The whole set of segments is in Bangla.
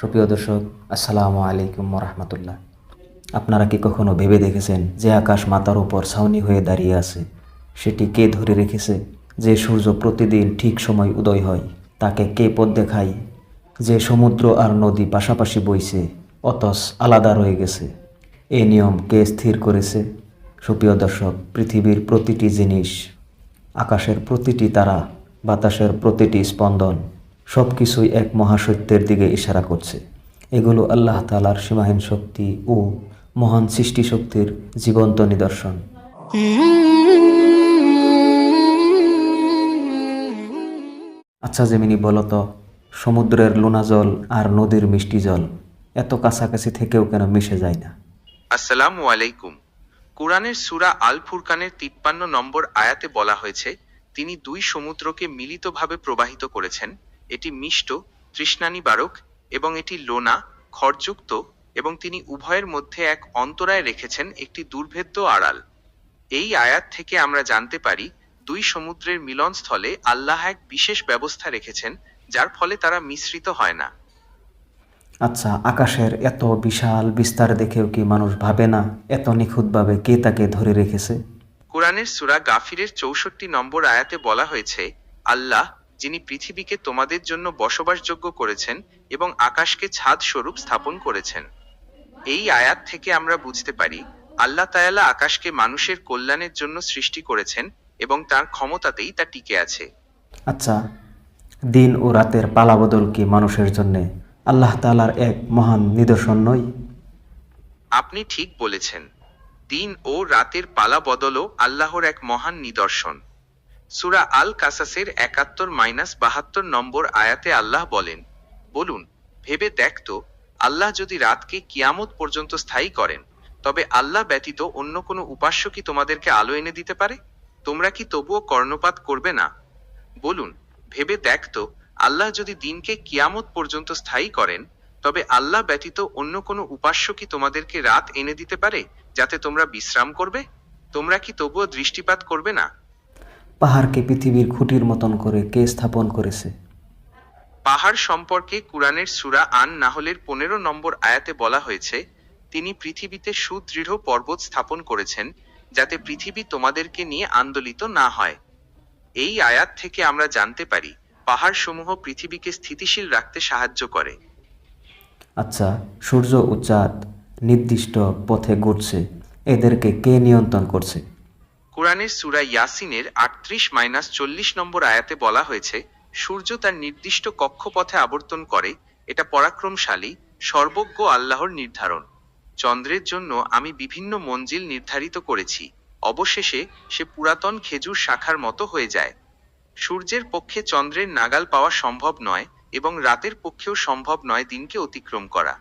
সুপ্রিয় দর্শক, আসসালামু আলাইকুম রহমতুল্লাহ আপনারা কি কখনো ভেবে দেখেছেন যে আকাশ মাথার উপর ছাউনি হয়ে দাঁড়িয়ে আছে? সেটি কে ধরে রেখেছে যে সূর্য প্রতিদিন ঠিক সময় উদয় হয়? তাকে কে পথ দেখায় যে সমুদ্র আর নদী পাশাপাশি বইছে অতস আলাদা রয়ে গেছে? এই নিয়ম কে স্থির করেছে? সুপ্রিয় দর্শক, পৃথিবীর প্রতিটি জিনিস, আকাশের প্রতিটি তারা, বাতাসের প্রতিটি স্পন্দন সব কিছুই এক মহাসত্যের দিকে ইশারা করছে। এগুলো আল্লাহ তালার সীমাহীন শক্তি ও মহান সৃষ্টি শক্তির জীবন্ত নিদর্শন। আচ্ছা জেমিনি, বলো তো, সমুদ্রের লোনা জল আর নদীর মিষ্টি জল এত কাছাকাছি থেকেও কেন মিশে যায় না? আসসালামু আলাইকুম। কোরআনের সূরা আল ফুরকানের তিপ্পান্ন নম্বর আয়াতে বলা হয়েছে, তিনি দুই সমুদ্রকে মিলিতভাবে প্রবাহিত করেছেন এটি মিষ্ট তৃষ্ণানিবারক এবং এটি লোনা খড়যুক্ত এবং তিনি উভয়ের মধ্যে এক অন্তরায় রেখেছেন একটি দুর্ভেদ্য আড়াল। এই আয়াত থেকে আমরা জানতে পারি দুই সমুদ্রের মিলনস্থলে আল্লাহ এক বিশেষ ব্যবস্থা রেখেছেন যার ফলে তারা মিশ্রিত হয় না। আচ্ছা আকাশের এত বিশাল বিস্তার দেখেও কি মানুষ ভাবে না এত নিখুঁতভাবে কে তাকে ধরে রেখেছে? কোরআনের সূরা গাফিরের চৌষট্টি নম্বর আয়াতে বলা হয়েছে আল্লাহ যিনি পৃথিবীকে তোমাদের জন্য বসবাসযোগ্য করেছেন এবং আকাশকে ছাদ স্বরূপ স্থাপন করেছেন। এই আয়াত থেকে আমরা বুঝতে পারি আল্লাহ তায়ালা আকাশকে মানুষের কল্যাণের জন্য সৃষ্টি করেছেন এবং তার ক্ষমতাতেই তা টিকে আছে। আচ্ছা দিন ও রাতের পালাবদল কি মানুষের জন্যে আল্লাহ তালার এক মহান নিদর্শন নয়? আপনি ঠিক বলেছেন দিন ও রাতের পালা বদলও আল্লাহর এক মহান নিদর্শন। সুরা আল কাসাসের একাত্তর মাইনাস বাহাত্তর নম্বর আয়াতে আল্লাহ বলেন, বলুন, ভেবে দেখ তো, আল্লাহ যদি রাতকে কিয়ামত পর্যন্ত স্থায়ী করেন, তবে আল্লাহ ব্যতীত অন্য কোনো উপাস্য কি তোমাদেরকে আলো এনে দিতে পারে? তোমরা কি তবুও কর্ণপাত করবে না? বলুন, ভেবে দেখ তো, আল্লাহ যদি দিনকে কিয়ামত পর্যন্ত স্থায়ী করেন, তবে আল্লাহ ব্যতীত অন্য কোনো উপাস্য কি তোমাদেরকে রাত এনে দিতে পারে, যাতে তোমরা বিশ্রাম করবে? তোমরা কি তবুও দৃষ্টিপাত করবে না? পাহাড়কে পৃথিবীর খুঁটির মতন করে কে স্থাপন করেছে? পাহাড় সম্পর্কে কুরআনের সূরা আন নাহলের পনেরো নম্বর আয়াতে বলা হয়েছে তিনি পৃথিবীতে সুদৃঢ় পর্বত স্থাপন করেছেন যাতে পৃথিবী তোমাদেরকে নিয়ে আন্দোলিত না হয়। এই আয়াত থেকে আমরা জানতে পারি পাহাড়সমূহ পৃথিবীকে স্থিতিশীল রাখতে সাহায্য করে। আচ্ছা সূর্য ও চাঁদ নির্দিষ্ট পথে ঘুরছে এদেরকে কে নিয়ন্ত্রণ করছে? কোরআনের সূরা ইয়াসিনের আটত্রিশ মাইনাস চল্লিশ নম্বর আয়াতে বলা হয়েছে, সূর্য তার নির্দিষ্ট কক্ষপথে আবর্তন করে, এটা পরাক্রমশালী, সর্বজ্ঞ আল্লাহর নির্ধারণ। চন্দ্রের জন্য আমি বিভিন্ন মঞ্জিল নির্ধারিত করেছি, অবশেষে সে পুরাতন খেজুর শাখার মতো হয়ে যায়। সূর্যের পক্ষে চন্দ্রের নাগাল পাওয়া সম্ভব নয় এবং রাতের পক্ষেও সম্ভব নয় দিনকে অতিক্রম করা।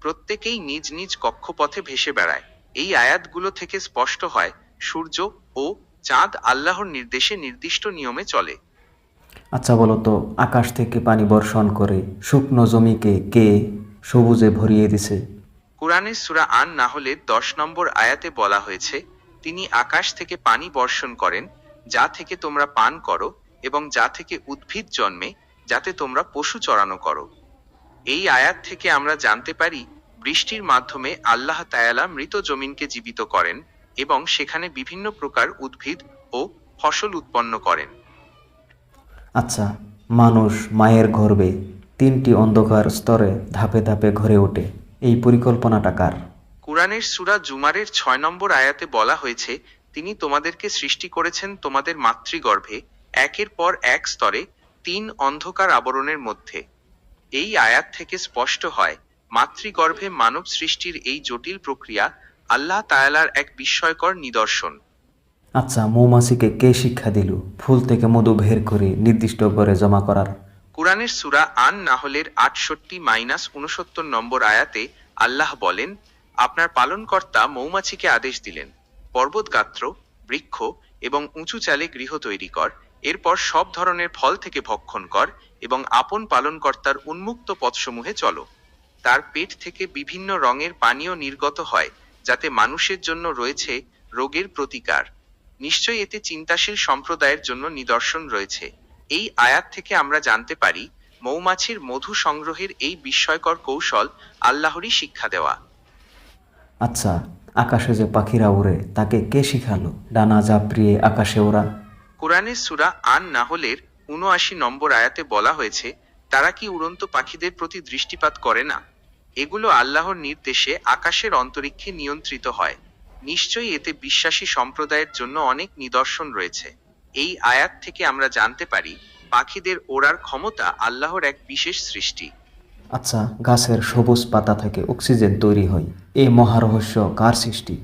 প্রত্যেকেই নিজ নিজ কক্ষপথে ভেসে বেড়ায়। এই আয়াতগুলো থেকে স্পষ্ট হয় সূর্য ও চাঁদ আল্লাহর নির্দেশে নির্দিষ্ট নিয়মে চলে। আচ্ছা বলো তো আকাশ থেকে পানি বর্ষণ করে শুকনো জমিকে কে সবুজে ভরিয়ে দিছে? কোরআনের সূরা আন না হলে দশ নম্বর আয়াতে বলা হয়েছে তিনি আকাশ থেকে পানি বর্ষণ করেন যা থেকে তোমরা পান করো এবং যা থেকে উদ্ভিদ জন্মে যাতে তোমরা পশু চড়ানো করো। এই আয়াত থেকে আমরা জানতে পারি বৃষ্টির মাধ্যমে আল্লাহ তায়ালা মৃত জমিনকে জীবিত করেন এবং সেখানে বিভিন্ন প্রকার উদ্ভিদ ও ফসল উৎপন্ন করেন। আচ্ছা মানুষ মায়ের গর্ভে তিনটি অন্ধকার স্তরে ধাপে ধাপে ঘরে ওঠে। এই পরিকল্পনাটা কার? কুরআনের সূরা জুমারের ছয় নম্বর আয়াতে বলা হয়েছে তিনি তোমাদেরকে সৃষ্টি করেছেন তোমাদের মাতৃগর্ভে একের পর এক স্তরে তিন অন্ধকার আবরণের মধ্যে। এই আয়াত থেকে স্পষ্ট হয় মাতৃগর্ভে মানব সৃষ্টির এই জটিল প্রক্রিয়া আল্লাহ তায়ালার এক বিস্ময়কর নিদর্শন। আচ্ছা মৌমাছিকে কে শিক্ষা দিল? ফুল থেকে মধু বের করে নির্দিষ্ট করে জমা করার। কুরআনের সূরা আন নাহলের আটষট্টি মাইনাস উনসত্তর নম্বর আয়াতে আল্লাহ বলেন আপনার পালনকর্তা মৌমাছিকে আদেশ দিলেন পর্বত গাত্র বৃক্ষ এবং উঁচু চালে গৃহ তৈরি কর এরপর সব ধরনের ফল থেকে ভক্ষণ কর এবং আপন পালনকর্তার উন্মুক্ত পথসমূহে চলো। তার পেট থেকে বিভিন্ন রঙের পানীয় নির্গত হয় যাতে মানুষের জন্য রয়েছে রোগের প্রতিকার। নিশ্চয়ই এতে চিন্তাশীল সম্প্রদায়ের জন্য নিদর্শন রয়েছে। এই আয়াত থেকে আমরা জানতে পারি মৌমাছির মধু সংগ্রহের এই বিস্ময়কর কৌশল আল্লাহরই শিক্ষা দেওয়া। আচ্ছা আকাশে যে পাখিরা ওড়ে তাকে কে শিখালো? ডানা জাপড়িয়ে আকাশে ওরা কোরআনের সুরা আন নাহলের উনআশি নম্বর আয়াতে বলা হয়েছে তারা কি উড়ন্ত পাখিদের প্রতি দৃষ্টিপাত করে না? এগুলো আল্লাহর নির্দেশে আকাশের অন্তরীক্ষে নিয়ন্ত্রিত হয়। নিশ্চয়ই এতে বিশ্বাসী সম্প্রদায়ের জন্য অনেক নিদর্শন রয়েছে। এই আয়াত থেকে আমরা জানতে পারি পাখিদের ওড়ার ক্ষমতা আল্লাহর এক বিশেষ সৃষ্টি। আচ্ছা গাছের সবুজ পাতা থেকে অক্সিজেন তৈরি হয়। এই মহারহস্য কার সৃষ্টি?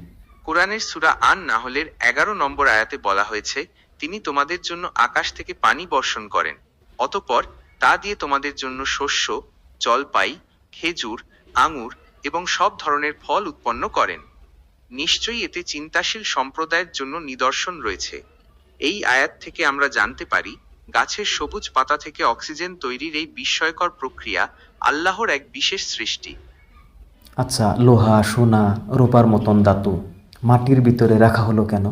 কোরআনের সুরা আন নাহলের এগারো নম্বর আয়াতে বলা হয়েছে তিনি তোমাদের জন্য আকাশ থেকে পানি বর্ষণ করেন। অতপর তা দিয়ে তোমাদের জন্য শস্য জলপাই খেজুর আঙুর এবং সব ধরনের ফল উৎপন্ন করেন। নিশ্চয়ই এতে চিন্তাশীল সম্প্রদায়ের জন্য নিদর্শন রয়েছে। এই আয়াত থেকে আমরা জানতে পারি গাছের সবুজ পাতা থেকে অক্সিজেন তৈরির এই বিস্ময়কর প্রক্রিয়া আল্লাহর এক বিশেষ সৃষ্টি। আচ্ছা লোহা সোনা রূপার মতন ধাতু মাটির ভিতরে রাখা হলো কেন?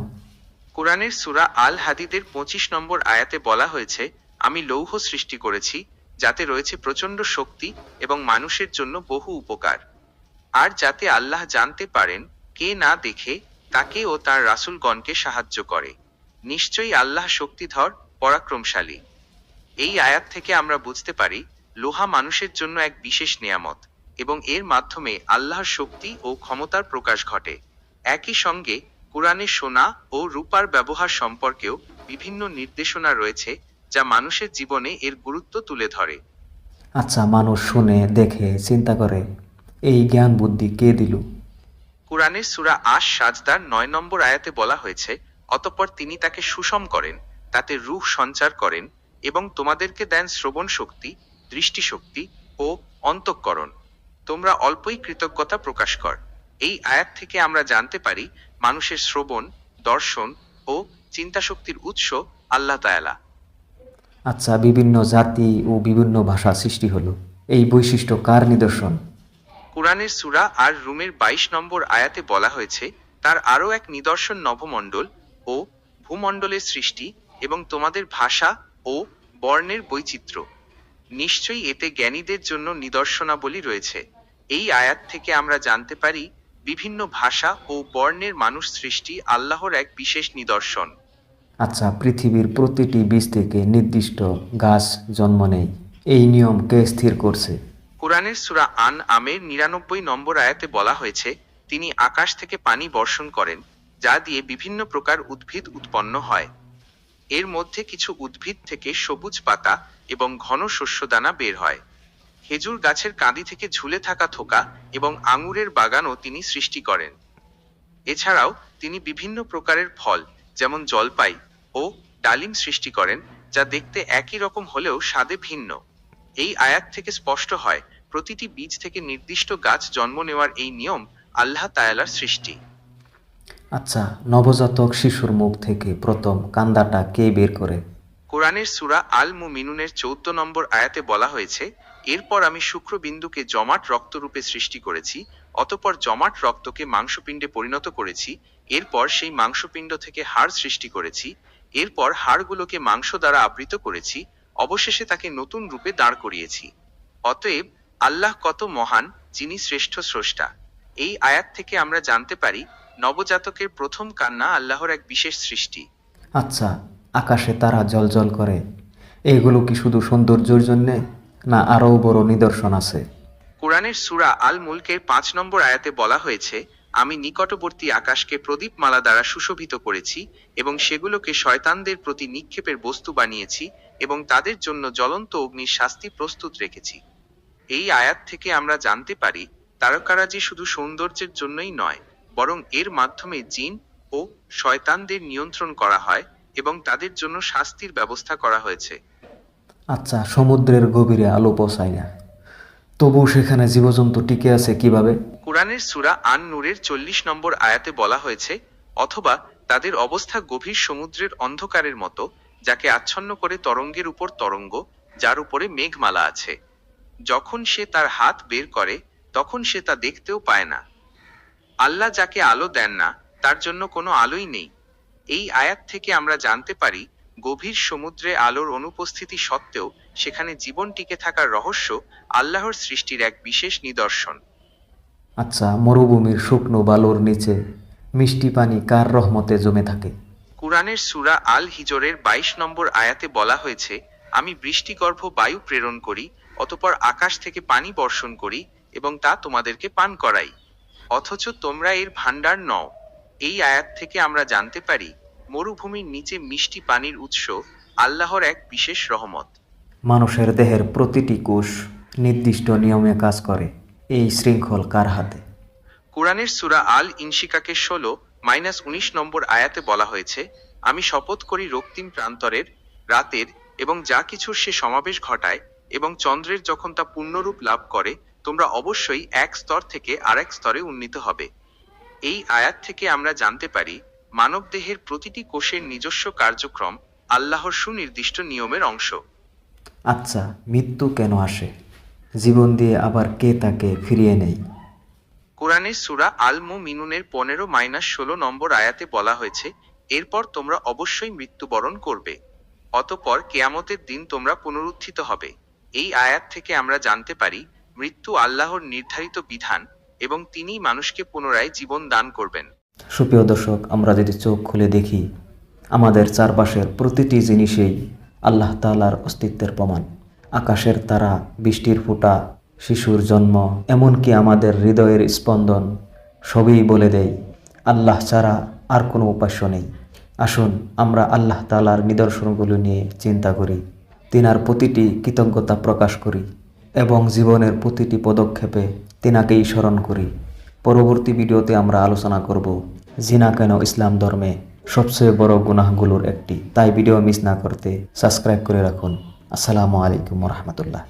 কোরআনের সুরা আল হাদিদের পঁচিশ নম্বর আয়াতে বলা হয়েছে আমি লৌহ সৃষ্টি করেছি যাতে রয়েছে প্রচণ্ড শক্তি এবং মানুষের জন্য বহু উপকার। আর যাতে আল্লাহ জানতে পারেন কে না দেখে, তাকে ও তার রাসূলগণকে সাহায্য করে। নিশ্চয়ই আল্লাহ শক্তিধর, পরাক্রমশালী। এই আয়াত থেকে আমরা বুঝতে পারি, লোহা মানুষের জন্য এক বিশেষ নিয়ামত এবং এর মাধ্যমে আল্লাহর শক্তি ও ক্ষমতার প্রকাশ ঘটে। একই সঙ্গে কোরআনে সোনা ও রূপার ব্যবহার সম্পর্কেও বিভিন্ন নির্দেশনা রয়েছে যা মানুষের জীবনে এর গুরুত্ব তুলে ধরে। আচ্ছা মানুষ শুনে দেখে চিন্তা করে এই জ্ঞান বুদ্ধি কে দিল? কোরআনের সুরা আশ সাজদার নয় নম্বর আয়াতে বলা হয়েছে অতঃপর তিনি তাকে সুষম করেন তাতে রূহ সঞ্চার করেন এবং তোমাদেরকে দেন শ্রবণ শক্তি দৃষ্টিশক্তি ও অন্তঃকরণ। তোমরা অল্পই কৃতজ্ঞতা প্রকাশ কর। এই আয়াত থেকে আমরা জানতে পারি মানুষের শ্রবণ দর্শন ও চিন্তাশক্তির উৎস আল্লাহ তায়ালা আচ্ছা বিভিন্ন জাতি ও বিভিন্ন ভাষা সৃষ্টি হলো। এই বৈশিষ্ট্য কার নিদর্শন? কোরআনের সুরা আর রুমের বাইশ নম্বর আয়াতে বলা হয়েছে, তার আরও এক নিদর্শন নভমণ্ডল ও ভূমণ্ডলের সৃষ্টি এবং তোমাদের ভাষা ও বর্ণের বৈচিত্র্য। নিশ্চয়ই এতে জ্ঞানীদের জন্য নিদর্শনাবলী রয়েছে। এই আয়াত থেকে আমরা জানতে পারি, বিভিন্ন ভাষা ও বর্ণের মানুষ সৃষ্টি আল্লাহর এক বিশেষ নিদর্শন। আচ্ছা পৃথিবীর প্রতিটি বীজ থেকে নির্দিষ্ট গাছ জন্ম নেয়। এই নিয়ম কে স্থির করছে? কোরআনের সুরা আন আমের নিরানব্বই নম্বর আয়াতে বলা হয়েছে, তিনি আকাশ থেকে পানি বর্ষণ করেন, যা দিয়ে বিভিন্ন প্রকার উদ্ভিদ উৎপন্ন হয়। এর মধ্যে কিছু উদ্ভিদ থেকে সবুজ পাতা এবং ঘন শস্যদানা বের হয়। খেজুর গাছের কাঁদি থেকে ঝুলে থাকা থোকা এবং আঙুরের বাগানও তিনি সৃষ্টি করেন। এছাড়াও তিনি বিভিন্ন প্রকারের ফল, যেমন জলপাই ও ডালিম সৃষ্টি করেন যা দেখতে একই রকম হলেও স্বাদে ভিন্ন। এই আয়াত থেকে স্পষ্ট হয় প্রতিটি বীজ থেকে নির্দিষ্ট গাছ জন্ম নেওয়ার এই নিয়ম আল্লাহ তায়ালার সৃষ্টি। আচ্ছা নবজাতক শিশুর মুখ থেকে প্রথম কান্দাটা কে বের করে? কোরআনের সুরা আল মুমিনুনের চৌদ্দ নম্বর আয়াতে বলা হয়েছে এরপর আমি শুক্রবিন্দুকে জমাট রক্তরূপে সৃষ্টি করেছি অতপর জমাট রক্তকে মাংসপিণ্ডে পরিণত করেছি এরপর সেই মাংসপিণ্ড থেকে হাড় সৃষ্টি করেছি এরপর হাড়গুলোকে মাংস দ্বারা আবৃত করেছি অবশেষে তাকে নতুন রূপে দাঁড় করিয়েছি। অতএব আল্লাহ কত মহান যিনি শ্রেষ্ঠ স্রষ্টা। এই আয়াত থেকে আমরা জানতে পারি নবজাতকের প্রথম কান্না আল্লাহর এক বিশেষ সৃষ্টি। আচ্ছা আকাশে তারা জলজল করে। এগুলো কি শুধু সৌন্দর্যের জন্যে না আরও বড় নিদর্শন আছে? কোরআনের সুরা আল মুলকের পাঁচ নম্বর আয়াতে বলা হয়েছে আমি নিকটবর্তী আকাশকে প্রদীপমালা দ্বারা সুশোভিত করেছি এবং সেগুলোকে শয়তানদের প্রতি নিক্ষেপের বস্তু বানিয়েছি এবং তাদের জন্য জ্বলন্ত অগ্নির শাস্তি প্রস্তুত রেখেছি। এই আয়াত থেকে আমরা জানতে পারি, তারকারাজি শুধু সৌন্দর্যের জন্যই নয়, বরং এর মাধ্যমে জিন ও শয়তানদের নিয়ন্ত্রণ করা হয় এবং তাদের জন্য শাস্তির ব্যবস্থা করা হয়েছে। আচ্ছা সমুদ্রের গভীরে আলো পৌঁছায় না। তবুও সেখানে জীবজন্তু টিকে আছে কীভাবে? কোরআনের সুরা আন নূরের চল্লিশ নম্বর আয়াতে বলা হয়েছে, অথবা তাদের অবস্থা গভীর সমুদ্রের অন্ধকারের মতো, যাকে আচ্ছন্ন করে তরঙ্গের উপর তরঙ্গ, যার উপরে মেঘমালা আছে। যখন সে তার হাত বের করে, তখন সে তা দেখতেও পায় না। আল্লাহ যাকে আলো দেন না, তার জন্য কোনো আলোই নেই। এই আয়াত থেকে আমরা জানতে পারি, গভীর সমুদ্রে আলোর অনুপস্থিতি সত্ত্বেও সেখানে জীবন টিকে থাকার রহস্য আল্লাহর সৃষ্টির এক বিশেষ নিদর্শন। আচ্ছা মরুভূমির শুকনো বালুর নিচে মিষ্টি পানি কার রহমতে জমে থাকে? কুরআনের সূরা আল হিজরের বাইশ নম্বর আয়াতে বলা হয়েছে আমি বৃষ্টিগর্ভ বায়ু প্রেরণ করি অতপর আকাশ থেকে পানি বর্ষণ করি এবং তা তোমাদেরকে পান করাই। অথচ তোমরা এর ভাণ্ডার নও। এই আয়াত থেকে আমরা জানতে পারি মরুভূমির নিচে মিষ্টি পানির উৎস আল্লাহর এক বিশেষ রহমত। মানুষের দেহের প্রতিটি কোষ নির্দিষ্ট নিয়মে কাজ করে এই শৃঙ্খল কার হাতে? কোরআনের সূরা আল ইনশিকাকে ষোলো মাইনাস উনিশ নম্বর আয়াতে বলা হয়েছে, আমি শপথ করি রক্তিম প্রান্তরের, রাতের এবং যা কিছুর সে সমাবেশ ঘটায় এবং চন্দ্রের যখন তা পূর্ণরূপ লাভ করে, তোমরা অবশ্যই এক স্তর থেকে আরেক স্তরে উন্নীত হবে। এই আয়াত থেকে আমরা জানতে পারি মানব দেহের প্রতিটি কোষের নিজস্ব কার্যক্রম আল্লাহর সুনির্দিষ্ট নিয়মের অংশ। আচ্ছা মৃত্যু কেন আসে? জীবন দিয়ে আবার কে তাকে ফিরিয়ে নেয়? কোরআনের সূরা আল মুমিনুনের পনেরো মাইনাস ষোলো নম্বর আয়াতে বলা হয়েছে এরপর তোমরা অবশ্যই মৃত্যুবরণ করবে অতপর কেয়ামতের দিন তোমরা পুনরুত্থিত হবে। এই আয়াত থেকে আমরা জানতে পারি মৃত্যু আল্লাহর নির্ধারিত বিধান এবং তিনিই মানুষকে পুনরায় জীবন দান করবেন। সুপ্রিয় দর্শক আমরা যদি চোখ খুলে দেখি আমাদের চারপাশের প্রতিটি জিনিসেই আল্লাহ তাআলার অস্তিত্বের প্রমাণ। আকাশের তারা, বৃষ্টির ফোঁটা, শিশুর জন্ম, এমনকি আমাদের হৃদয়ের স্পন্দন, সবই বলে দেয়, আল্লাহ ছাড়া আর কোনো উপাস্য নেই। আসুন, আমরা আল্লাহ তালার নিদর্শনগুলো নিয়ে চিন্তা করি, তিনার প্রতিটি কৃতজ্ঞতা প্রকাশ করি, এবং জীবনের প্রতিটি পদক্ষেপে তিনাকেই স্মরণ করি। পরবর্তী ভিডিওতে আমরা আলোচনা করব, জিনা কেন ইসলাম ধর্মে? সবচেয়ে বড় গুনাহগুলোর একটি। তাই ভিডিও মিস না করতে সাবস্ক্রাইব করে রাখুন। আসসালামু আলাইকুম রহমতুল্লাহ।